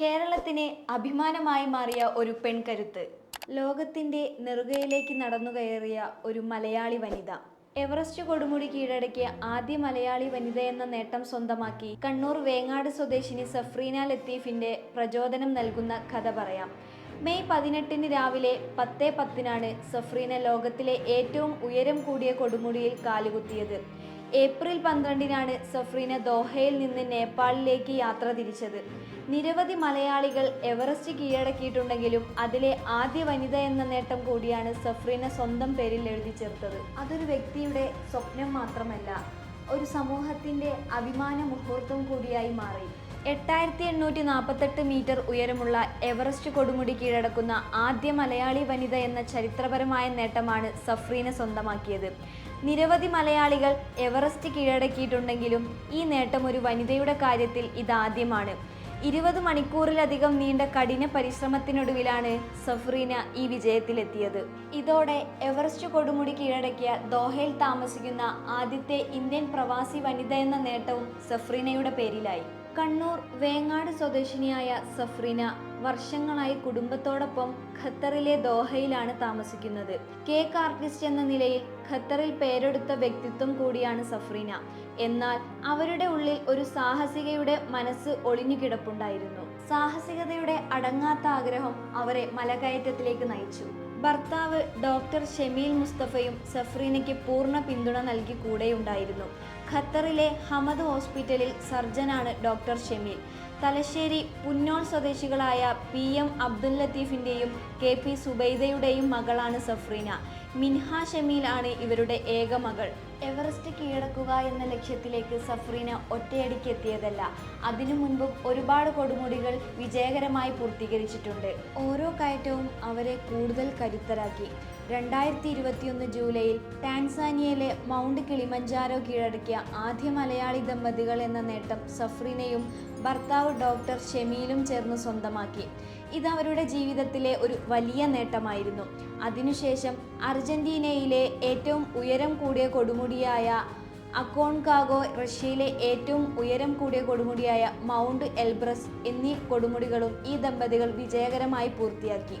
കേരളത്തിന് അഭിമാനമായി മാറിയ ഒരു പെൺകരുത്ത്. ലോകത്തിന്റെ നെറുകയിലേക്ക് നടന്നു കയറിയ ഒരു മലയാളി വനിത. എവറസ്റ്റ് കൊടുമുടി കീഴടക്കിയ ആദ്യ മലയാളി വനിത എന്ന നേട്ടം സ്വന്തമാക്കി കണ്ണൂർ വേങ്ങാട് സ്വദേശിനി സഫ്രീന ലത്തീഫിന്റെ പ്രചോദനം നൽകുന്ന കഥ പറയാം. മെയ് പതിനെട്ടിന് രാവിലെ പത്ത് പത്തിനാണ് സഫ്രീന ലോകത്തിലെ ഏറ്റവും ഉയരം കൂടിയ കൊടുമുടിയിൽ കാലുകുത്തിയത്. ഏപ്രിൽ പന്ത്രണ്ടിനാണ് സഫ്രീന ദോഹയിൽ നിന്ന് നേപ്പാളിലേക്ക് യാത്ര തിരിച്ചത്. നിരവധി മലയാളികൾ എവറസ്റ്റ് കീഴടക്കിയിട്ടുണ്ടെങ്കിലും അതിലെ ആദ്യ വനിത എന്ന നേട്ടം കൂടിയാണ് സഫ്രീന സ്വന്തം പേരിൽ എഴുതി ചേർത്തത്. അതൊരു വ്യക്തിയുടെ സ്വപ്നം മാത്രമല്ല ഒരു സമൂഹത്തിന്റെ അഭിമാന മുഹൂർത്തം കൂടിയായി മാറി. എട്ടായിരത്തി എണ്ണൂറ്റി നാൽപ്പത്തെട്ട് മീറ്റർ ഉയരമുള്ള എവറസ്റ്റ് കൊടുമുടി കീഴടക്കുന്ന ആദ്യ മലയാളി വനിത എന്ന ചരിത്രപരമായ നേട്ടമാണ് സഫ്രീന സ്വന്തമാക്കിയത്. നിരവധി മലയാളികൾ എവറസ്റ്റ് കീഴടക്കിയിട്ടുണ്ടെങ്കിലും ഈ നേട്ടം ഒരു വനിതയുടെ കാര്യത്തിൽ ഇതാദ്യമാണ്. ഇരുപത് മണിക്കൂറിലധികം നീണ്ട കഠിന പരിശ്രമത്തിനൊടുവിലാണ് സഫ്രീന ഈ വിജയത്തിലെത്തിയത്. ഇതോടെ എവറസ്റ്റ് കൊടുമുടി കീഴടക്കിയ ദോഹയിൽ താമസിക്കുന്ന ആദ്യത്തെ ഇന്ത്യൻ പ്രവാസി വനിത എന്ന നേട്ടവും സഫ്രീനയുടെ പേരിലായി. കണ്ണൂർ വേങ്ങാട് സ്വദേശിനിയായ സഫ്രീന വർഷങ്ങളായി കുടുംബത്തോടൊപ്പം ഖത്തറിലെ ദോഹയിലാണ് താമസിക്കുന്നത്. കേക്ക് ആർട്ടിസ്റ്റ് എന്ന നിലയിൽ ഖത്തറിൽ പേരെടുത്ത വ്യക്തിത്വം കൂടിയാണ് സഫ്രീന. എന്നാൽ അവരുടെ ഉള്ളിൽ ഒരു സാഹസികയുടെ മനസ്സ് ഒളിഞ്ഞുകിടപ്പുണ്ടായിരുന്നു. സാഹസികതയുടെ അടങ്ങാത്ത ആഗ്രഹം അവരെ മലകയറ്റത്തിലേക്ക് നയിച്ചു. ഭർത്താവ് ഡോക്ടർ ഷെമീൽ മുസ്തഫയും സഫ്രീനയ്ക്ക് പൂർണ പിന്തുണ നൽകി കൂടെയുണ്ടായിരുന്നു. ഖത്തറിലെ ഹമദ് ഹോസ്പിറ്റലിൽ സർജനാണ് ഡോക്ടർ ഷമീൽ. തലശ്ശേരി പുന്നോൾ സ്വദേശികളായ പി എം അബ്ദുൽ ലത്തീഫിന്റെയും കെ പി സുബൈദയുടെയും മകളാണ് സഫ്രീന. മിൻഹ ആണ് ഇവരുടെ ഏക മകൾ. എവറസ്റ്റ് കീഴടക്കുക എന്ന ലക്ഷ്യത്തിലേക്ക് സഫ്രീന ഒറ്റയടിക്ക് എത്തിയതല്ല. അതിനു മുൻപും ഒരുപാട് കൊടുമുടികൾ വിജയകരമായി പൂർത്തീകരിച്ചിട്ടുണ്ട്. ഓരോ കയറ്റവും അവരെ കൂടുതൽ കരുത്തരാക്കി. രണ്ടായിരത്തി ഇരുപത്തിയൊന്ന് ജൂലൈയിൽ ടാൻസാനിയയിലെ മൗണ്ട് കിളിമഞ്ചാരോ കീഴടക്കിയ ആദ്യ മലയാളി ദമ്പതികൾ എന്ന നേട്ടം സഫ്രീനയും ഭർത്താവ് ഡോക്ടർ ഷെമീലും ചേർന്ന് സ്വന്തമാക്കി. ഇത് അവരുടെ ജീവിതത്തിലെ ഒരു വലിയ നേട്ടമായിരുന്നു. അതിനുശേഷം അർജന്റീനയിലെ ഏറ്റവും ഉയരം കൂടിയ കൊടുമുടിയായ അക്കോൺകാഗോ റഷ്യയിലെ ഏറ്റവും ഉയരം കൂടിയ കൊടുമുടിയായ മൗണ്ട് എൽബ്രസ് എന്നീ കൊടുമുടികളും ഈ ദമ്പതികൾ വിജയകരമായി പൂർത്തിയാക്കി.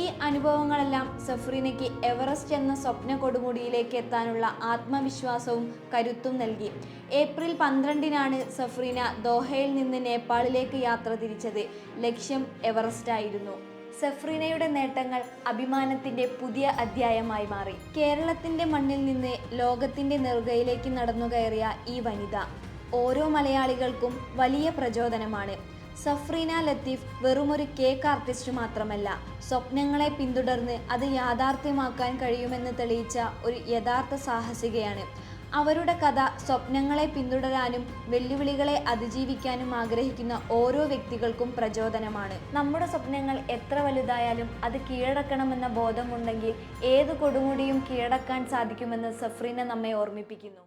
ഈ അനുഭവങ്ങളെല്ലാം സഫ്രീനയ്ക്ക് എവറസ്റ്റ് എന്ന സ്വപ്ന കൊടുമുടിയിലേക്ക് എത്താനുള്ള ആത്മവിശ്വാസവും കരുത്തും നൽകി. ഏപ്രിൽ പന്ത്രണ്ടിനാണ് സഫ്രീന ദോഹയിൽ നിന്ന് നേപ്പാളിലേക്ക് യാത്ര തിരിച്ചത്. ലക്ഷ്യം എവറസ്റ്റ് ആയിരുന്നു സഫ്രീനയുടെ നേട്ടങ്ങൾ അഭിമാനത്തിന്റെ പുതിയ അധ്യായമായി മാറി. കേരളത്തിന്റെ മണ്ണിൽ നിന്ന് ലോകത്തിന്റെ നെറുകയിലേക്ക് നടന്നു കയറിയ ഈ വനിത ഓരോ മലയാളികൾക്കും വലിയ പ്രചോദനമാണ്. സഫ്രീന ലത്തീഫ് വെറുമൊരു കേക്ക് ആർട്ടിസ്റ്റ് മാത്രമല്ല സ്വപ്നങ്ങളെ പിന്തുടർന്ന് അത് യാഥാർത്ഥ്യമാക്കാൻ കഴിയുമെന്ന് തെളിയിച്ച ഒരു യഥാർത്ഥ സാഹസികയാണ്. അവരുടെ കഥ സ്വപ്നങ്ങളെ പിന്തുടരാനും വെല്ലുവിളികളെ അതിജീവിക്കാനും ആഗ്രഹിക്കുന്ന ഓരോ വ്യക്തികൾക്കും പ്രചോദനമാണ്. നമ്മുടെ സ്വപ്നങ്ങൾ എത്ര വലുതായാലും അത് കീഴടക്കണമെന്ന ബോധമുണ്ടെങ്കിൽ ഏത് കൊടുമുടിയും കീഴടക്കാൻ സാധിക്കുമെന്ന് സഫ്രീന നമ്മെ ഓർമ്മിപ്പിക്കുന്നു.